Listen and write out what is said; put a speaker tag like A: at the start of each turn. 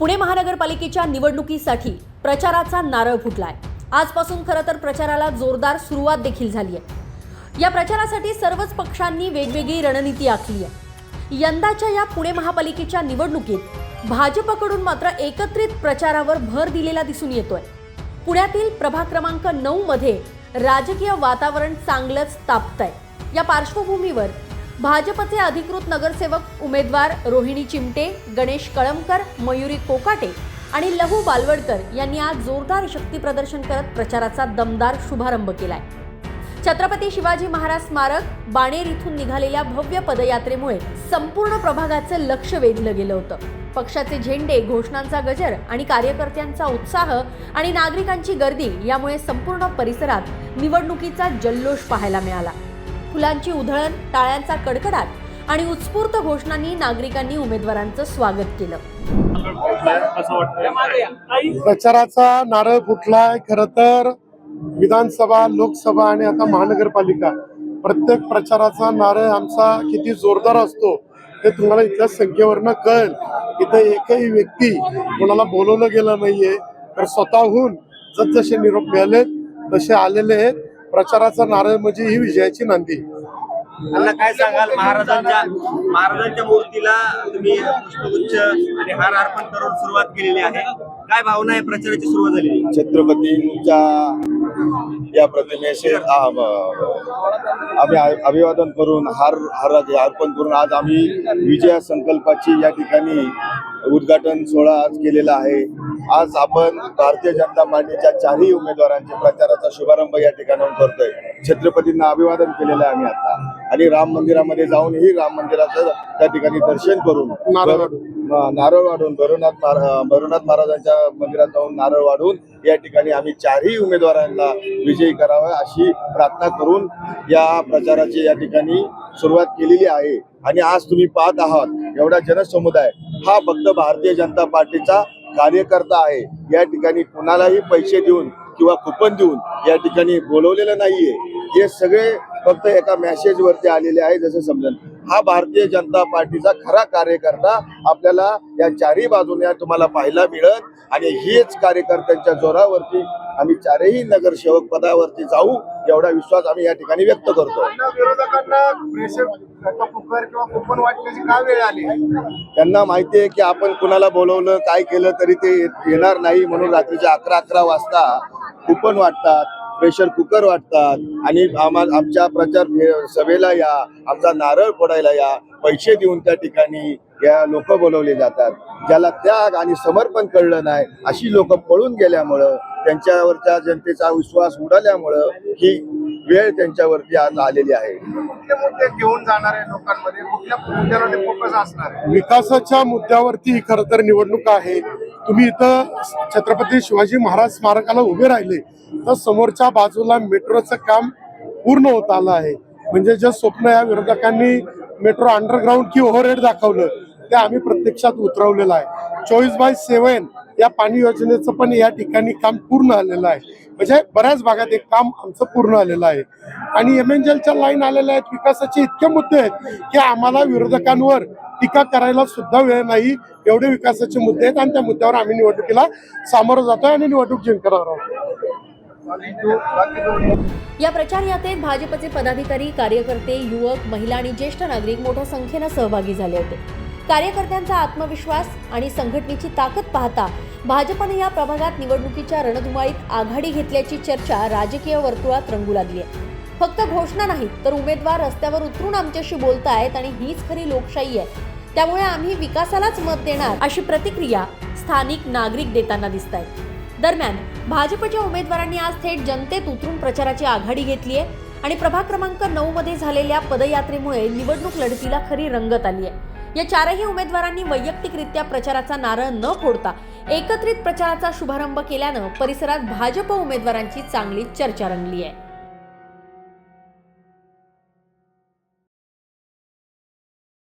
A: पुणे महानगरपालिकेच्या निवडणुकीसाठी प्रचाराचा नारळ फुटलाय. आजपासून खरं तर प्रचाराला जोरदार सुरुवात देखील झाली आहे. या प्रचारासाठी सर्वच पक्षांनी वेगवेगळी रणनीती आखली आहे. यंदाच्या या पुणे महापालिकेच्या निवडणुकीत भाजपकडून मात्र एकत्रित प्रचारावर भर दिलेला दिसून येतोय. पुण्यातील प्रभाग क्रमांक नऊ मध्ये राजकीय वातावरण चांगलंच तापतंय. या पार्श्वभूमीवर भाजपचे अधिकृत नगरसेवक उमेदवार रोहिणी चिमटे गणेश कळमकर मयुरी कोकाटे आणि लहू बालवडकर यांनी आज जोरदार शक्ती प्रदर्शन करत प्रचाराचा दमदार शुभारंभ केलाय. छत्रपती शिवाजी महाराज स्मारक बाणेर इथून निघालेल्या भव्य पदयात्रेमुळे संपूर्ण प्रभागाचं लक्ष वेधलं गेलं होतं. पक्षाचे झेंडे घोषणांचा गजर आणि कार्यकर्त्यांचा उत्साह आणि नागरिकांची गर्दी यामुळे संपूर्ण परिसरात निवडणुकीचा जल्लोष पाहायला मिळाला. फुलांची उधळण टाळ्यांचा कडकडाट आणि उत्स्फूर्त घोषणांनी नागरिकांनी उमेदवारांचं स्वागत केलं.
B: प्रचाराचा नारळ फुटलाय खर तर. विधानसभा लोकसभा आणि आता महानगरपालिका प्रत्येक प्रचाराचा नारळ आमचा किती जोरदार असतो हे तुम्हाला इथल्या संख्येवरनं कळेल. इथं एकही व्यक्ती कोणाला बोलवलं गेलं नाहीये तर स्वतःहून जसजसे निरोप मिळाले तसे आलेले आहेत. प्रचाराचा नारळ म्हणजे ही विजयाची नांदी.
C: त्यांना काय सांगाल? महाराजांच्या महाराजांच्या मूर्तीला तुम्ही पुष्पगुच्छ आणि हार अर्पण करून सुरुवात केलेली आहे. काय भावना आहे प्रचाराची सुरुवात झालेली?
D: छत्रपतींच्या या म- आम्ही अभिवादन करून हार हाराचे अर्पण करून आज आम्ही विजय संकल्पाची या ठिकाणी उद्घाटन सोहळा आज केलेला आहे. आज आपण भारतीय जनता पार्टीच्या चारही उमेदवारांच्या प्रचाराचा शुभारंभ या ठिकाणाहून करतोय. छत्रपतींना अभिवादन केलेलं आहे आम्ही आता. आणि राम मंदिरामध्ये जाऊनही राम मंदिराचं त्या ठिकाणी दर्शन करून
B: नारळ
D: वाढून. भैरवनाथ महारा- भैरवनाथ महाराजांच्या मंदिरात जाऊन नारळ वाढून या ठिकाणी आम्ही चारही उमेदवारांना विजयी करावा अशी प्रार्थना करून या प्रचाराची या ठिकाणी सुरुवात केलेली आहे. आणि आज तुम्ही पाहत आहात एवढा जनसमुदाय हा फक्त भारतीय जनता पार्टीचा कार्यकर्ता आहे. या ठिकाणी कुणालाही पैसे देऊन किंवा कुपन देऊन या ठिकाणी बोलवलेलं नाहीये. हे सगळे फक्त एका मेसेज वरती आलेले आहे जसं समजेल. हा भारतीय जनता पार्टीचा खरा कार्यकर्ता आपल्याला या चारही बाजूने तुम्हाला पाहायला मिळत आणि हेच कार्यकर्त्यांच्या जोरावरती आम्ही चारही नगरसेवक पदावरती जाऊ एवढा विश्वास आम्ही या ठिकाणी व्यक्त करतो
B: विरोधकांना प्रेशर कुकर किंवा कुपन वाटण्याची का वेळ आली?
D: त्यांना माहिती आहे की आपण कुणाला बोलवलं काय केलं तरी ते येणार नाही म्हणून रात्रीच्या अकरा अकरा वाजता कुपन वाटतात प्रेशर कुकर वाटतात आणि आम्हा आमच्या प्रचार सभेला या आमचा नारळ फोडायला या पैसे देऊन त्या ठिकाणी या लोक बोलवले जातात. ज्याला त्याग आणि समर्पण कळलं नाही अशी लोक पळून गेल्यामुळं त्यांच्यावरच्या जनतेचा विश्वास उडाल्यामुळं ही वेळ त्यांच्यावरती आज आलेली आहे.
B: कुठले मुद्दे घेऊन जाणार आहे लोकांमध्ये कुठल्या मुद्द्यावर फोकस असणार? आहे विकासाच्या मुद्द्यावरती ही खरं तर निवडणूक आहे. तुम्ही इथं छत्रपती शिवाजी महाराज स्मारकाला उभे राहिले तर समोरच्या बाजूला मेट्रोचं काम पूर्ण होत आलं आहे. म्हणजे जे स्वप्न या विरोधकांनी मेट्रो अंडरग्राऊंड की ओव्हरहेड दाखवलं ते आम्ही प्रत्यक्षात उतरवलेलं आहे. चोवीस बाय सेवन या पाणी योजनेचं पण या ठिकाणी काम पूर्ण आलेलं आहे. म्हणजे बऱ्याच भागात एक काम आमचं पूर्ण आलेलं आहे. आणि एम एन जेलच्या लाईन आलेल्या आहेत विकासाचे इतके मुद्दे आहेत की आम्हाला विरोधकांवर टीका करायला सुद्धा वेळ नाही. एवढे विकासाचे मुद्दे आहेत आणि त्या मुद्द्यावर आम्ही निवडणुकीला सामोरं जातोय आणि निवडणूक जिंकणार आहोत.
A: या प्रचार यात्रेत भाजपचे पदाधिकारी कार्यकर्ते युवक महिला आणि ज्येष्ठ नागरिक मोठ्या संख्येनं सहभागी झाले होते. कार्यकर्त्यांचा आत्मविश्वास आणि संघटनेची ताकद पाहता भाजपने या प्रभागात निवडणुकीच्या रणधुमाळीत आघाडी घेतल्याची चर्चा राजकीय वर्तुळात रंगू लागली आहे फक्त घोषणा नाहीत तर उमेदवार रस्त्यावर उतरून आमच्याशी बोलतायत आणि हीच खरी लोकशाही आहे. त्यामुळे आम्ही विकासालाच मत देणार अशी प्रतिक्रिया स्थानिक नागरिक देताना दिसत आहेत दरम्यान भाजपच्या उमेदवारांनी आज थेट जनतेत उतरून प्रचाराची आघाडी घेतली आहे आणि प्रभाग क्रमांक नऊ मध्ये झालेल्या पदयात्रेमुळे निवडणूक लढतीला खरी रंगत आली आहे या चारही उमेदवारांनी वैयक्तिकरित्या प्रचाराचा नारळ न फोडता एकत्रित प्रचाराचा शुभारंभ केल्यानं परिसरात भाजप उमेदवारांची चांगली चर्चा रंगली आहे.